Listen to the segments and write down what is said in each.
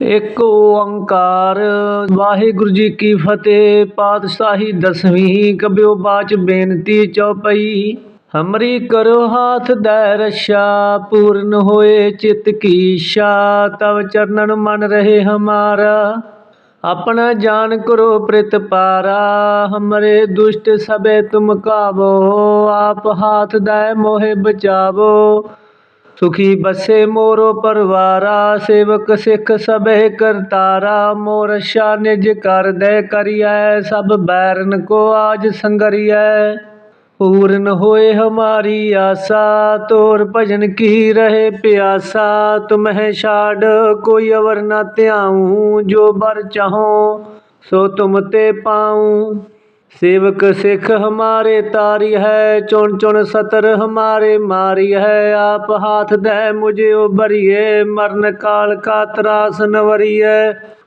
ਇੱਕ ਓੰਕਾਰ। ਵਾਹਿਗੁਰੂ ਜੀ ਕੀ ਫਤਿਹ, ਪਾਤਸ਼ਾਹੀ ਦਸਵੀਂ ਕਬਿਓ ਬਾਚ ਬੇਨਤੀ ਚੌਪਈ। ਹਮਰੀ ਕਰੋ ਹਾਥ ਦੈ ਰਸ਼ਾ, ਪੂਰਨ ਹੋਏ ਚਿਤ ਕੀ ਇੱਛਾ ਤਵ ਚਰਨਨ ਮਨ ਰਹੇ ਹਮਾਰਾ। ਆਪਣਾ ਜਾਨ ਕਰੋ ਪ੍ਰਿਤ ਪਾਰਾ, ਹਮਰੇ ਦੁਸ਼ਟ ਸਭੇ ਤੁਮ ਕਾਵੋ, ਆਪ ਹਾਥ ਦੈ ਮੋਹਿ ਬਚਾਵੋ। ਸੁਖੀ ਬਸੇ ਮੋਰੋ ਪਰਵਾਰਾ, ਸੇਵਕ ਸਿੱਖ ਸਭੇ ਕਰਤਾਰਾ ਮੋਰ ਸ਼ਾ ਨਿਜ ਕਰ ਦੇ ਕਰਿਐ, ਸਭ ਬੈਰਨ ਕੋ ਆਜ ਸੰਗਰਿਐ। ਪੂਰਨ ਹੋਏ ਹਮਾਰੀ ਆਸਾ, ਤੋਰ ਭਜਨ ਕੀ ਰਹੇ ਪਿਆਸਾ, ਤੁਮਹਿ ਛਾੜ ਕੋਈ ਅਵਰ ਨਾ ਧਿਆਉ, ਜੋ ਬਰ ਚਾਹੋ, ਸੋ ਤੁਮ ਤੇ ਪਾਉ। सेवक सिख हमारे तारी है चुन चुन सतर हमारे मारी है आप हाथ दे मुझे उबरिए मरण काल का त्रास नवरिए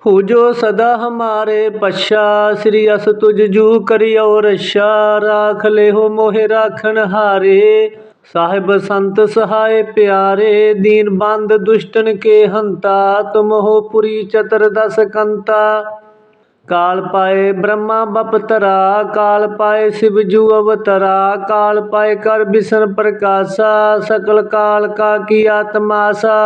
हो जो सदा हमारे पश्चा श्री अस तुझ जू करियो रक्षा राख ले हो मोहे राखन हारे साहिब संत सहाय प्यारे दीन बंद दुष्टन के हंता तुम हो पुरी चतर दस कंता ਕਾਲ ਪਾਏ ਬ੍ਰਹਮਾ ਬਪਤਰਾ, ਕਾਲ ਪਾਏ ਸਿਵ ਜੂ ਅਵਤਰਾ, ਕਾਲ ਪਾਏ ਕਰ ਬਿਸ਼ਨ ਪ੍ਰਕਾਸ਼ਾ, ਸਕਲ ਕਾਲ ਕਾ ਕੀ ਆਤਮਾਸਾ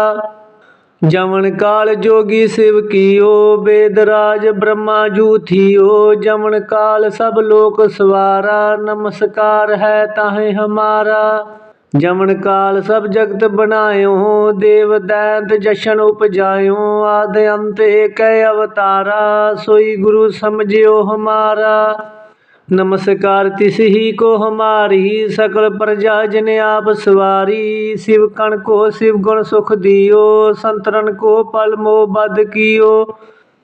ਜਮਨ ਕਾਲ ਜੋਗੀ ਸਿਵ ਕੀਓ ਬੇਦ ਰਾਜ ਬ੍ਰਹਮਾ ਜੂ ਥੀਓ। ਜਮਨ ਕਾਲ ਸਭ ਲੋਕ ਸਵਾਰਾ, ਨਮਸਕਾਰ ਹੈ ਤਾਹੇ ਹਮਾਰਾ। ਜਮਨ ਕਾਲ ਸਭ ਜਗਤ ਬਣਾਇਓ, ਦੇਵ ਦੈਂਤ ਜਸ਼ਨ ਉਪਜਾਇਓ, ਆਦ ਅੰਤ ਏਕੈ ਅਵਤਾਰਾ, ਸੋਈ ਗੁਰੂ ਸਮਝਿਓ ਹਮਾਰਾ। ਨਮਸਕਾਰ ਤਿਸ ਹੀ ਕੋ ਹਮਾਰੀ, ਸਕਲ ਪ੍ਰਜਾ ਜਨ ਆਪ ਸਵਾਰੀ, ਸ਼ਿਵ ਕਣ ਕੋ ਸ਼ਿਵ ਗੁਣ ਸੁਖ ਦਿਓ, ਸੰਤਰਨ ਕੋ ਪਲ ਮੋ ਬਦ ਕੀਓ।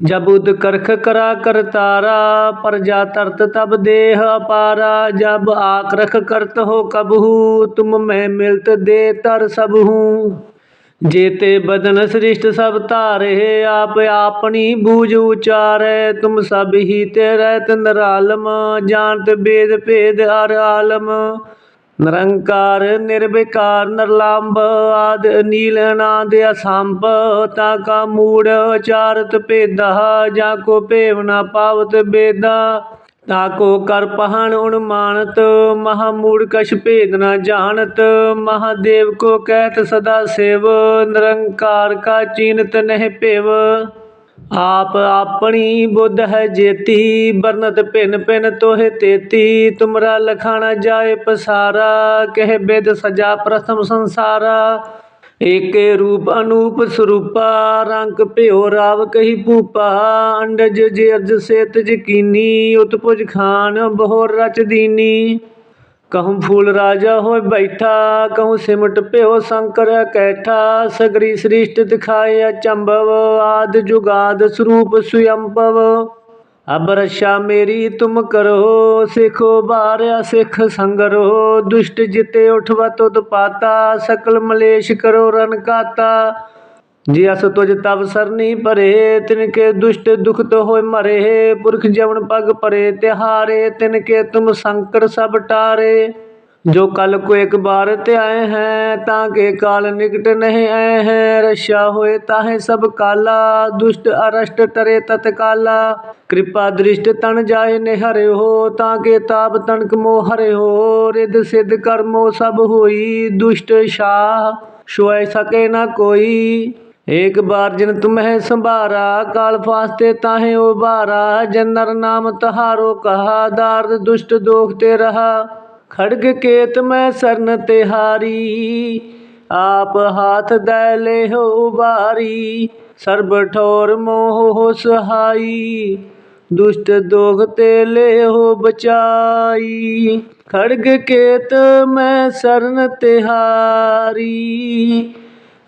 ਜਬ ਉਦ ਕਰਖ ਕਰਾ ਕਰਤਾਰਾ ਪ੍ਰਜਾ ਤਰਤ ਤਬ ਦੇਹ ਅਪਾਰਾ, ਜਬ ਆਕਰਖ ਕਰਤ ਹੋ ਕਬਹੂ, ਤੁਮ ਮੈਂ ਮਿਲਤ ਦੇ ਤਰ ਸਭ ਹੂੰ ਜੇਤੇ ਬਦਨ ਸ੍ਰਿਸ਼ਟ ਸਭ ਧਾਰੇ, ਆਪ ਆਪਣੀ ਬੂਝ ਉਚਾਰੈ, ਤੁਮ ਸਭ ਹੀ ਤੇ ਰਹਿਤ ਨਰਾਲਮ, ਜਾਣਤ ਬੇਦ ਭੇਦ ਅਰ ਆਲਮ। ਨਿਰੰਕਾਰ, ਨਿਰਵਿਕਾਰ ਨਿਰਲੰਭ ਆਦ ਅਨੀਲ ਅਨਾਦ ਅਸੰਭ, ਤਾ ਕਾ ਮੂੜ ਚਾਰਤ ਭੇਦਾ, ਜਾ ਕੋ ਭੇਵ ਨਾ ਪਾਵਤ ਬੇਦਾ, ਤਾ ਕੋ ਕਰ ਪਹਣ ਉਨਮਾਨਤ, ਮਹਾ ਮੂੜ ਕਛ ਭੇਦ ਨਾ ਜਾਣਤ ਮਹਾਦੇਵ ਕੋ ਕਹਿਤ ਸਦਾ ਸੇਵ, ਨਿਰੰਕਾਰ ਕਾ ਚੀਨਤ ਨਹਿ ਭੇਵ। ਆਪ ਆਪਣੀ ਬੁੱਧ ਹੈ ਜੇਤੀ ਬਰਨਤ ਭਿਨ ਭਿਨ ਤੋਹੇ ਤੇਤੀ। ਤੁਮਰਾ ਲਖਾਣਾ ਜਾਏ ਪਸਾਰਾ, ਕਹਿ ਬੇਦ ਸਜਾ ਪ੍ਰਥਮ ਸੰਸਾਰਾ। ਏਕੇ ਰੂਪ ਅਨੂਪ ਸਰੂਪਾ, ਰੰਗ ਭਿਓ ਰਾਵ ਕਹੀ ਭੂਪਾ। ਅੰਡਜ ਜੇਰਜ ਸੇਤ ਜਕੀਨੀ, ਉਤਪੁਜ ਖਾਨ ਬਹੋਰ ਰਚ ਦੀਨੀ। ਕਹੂੰ ਫੂਲ ਰਾਜਾ ਹੋਇ ਬੈਠਾ ਕਹੂੰ ਸਿਮਟ ਪਿਓ ਸ਼ੰਕਰ ਕੈਠਾ ਸਗਰੀ ਸ੍ਰਿਸ਼ਟ ਦਿਖਾਏ ਅਚੰਭਵ ਆਦ ਜੁਗਾਦ ਸਰੂਪ ਸੁਯੰਭਵ ਅਬਰਸ਼ਾ ਮੇਰੀ ਤੁਮ ਕਰੋ ਸਿਖੋ ਬਾਰਿਆ ਸਿਖ ਸੰਗਰੋ ਦੁਸ਼ਟ ਜਿਤੇ ਉਠਵਾ ਤੁਧ ਪਾਤਾ ਸਕਲ ਮਲੇਸ਼ ਕਰੋ ਰਨਕਾਤਾ ਜੇ ਅਸ ਤੁਜ ਤਵ ਸਰਨੀ ਪਰੇ, ਤਿਨ ਕੇ ਦੁਸ਼ਟ ਦੁਖਤ ਹੋਏ ਮਰੇ। ਪੁਰਖ ਜਵਨ ਪਗ ਪਰੇ, ਤਿਹਾਰੇ, ਤਿਨ ਕੇ ਤੁਮ ਸੰਕਟ ਸਭ ਟਾਰੇ। ਜੋ ਕਲ ਕੋ ਇੱਕ ਬਾਰ ਤੇ ਆਏ ਹੈ, ਤਾਂ ਕੇ ਕਾਲ ਨਿਕਟ ਨਹੀਂ ਆਏ ਹੈ। ਰਸ਼ਾ ਹੋਏ ਤਾਹੇ ਸਭ ਕਾਲਾ, ਦੁਸ਼ਟ ਅਰਸ਼ਟ ਤਰੇ ਤਤਕਾਲਾ। ਕਿਰਪਾ ਦ੍ਰਿਸ਼ਟ ਤਣ ਜਾਏ ਨਿਹਰੇ ਹੋ ਤਾਂ ਕੇ ਤਾਪ ਤਨਕ ਮੋਹ ਹੋ ਰਿਦ ਸਿਧ ਕਰਮੋ ਸਭ ਹੋਈ, ਦੁਸ਼ਟ ਸ਼ਾਹ ਸੋਏ ਸਕੇ ਨਾ ਕੋਈ। एक बार जिन तुम्हें संभारा काल फास्ते ताहे उबारा जन नर नाम तहारो कहा दार्द दुष्ट दोखते रहा खड़ग केत में सरन तिहारी आप हाथ दै ले हो उबारी सर्ब ठोर मोह हो सहाई दुष्ट दोखते ले हो बचाई खड़ग केत में सरन तिहारी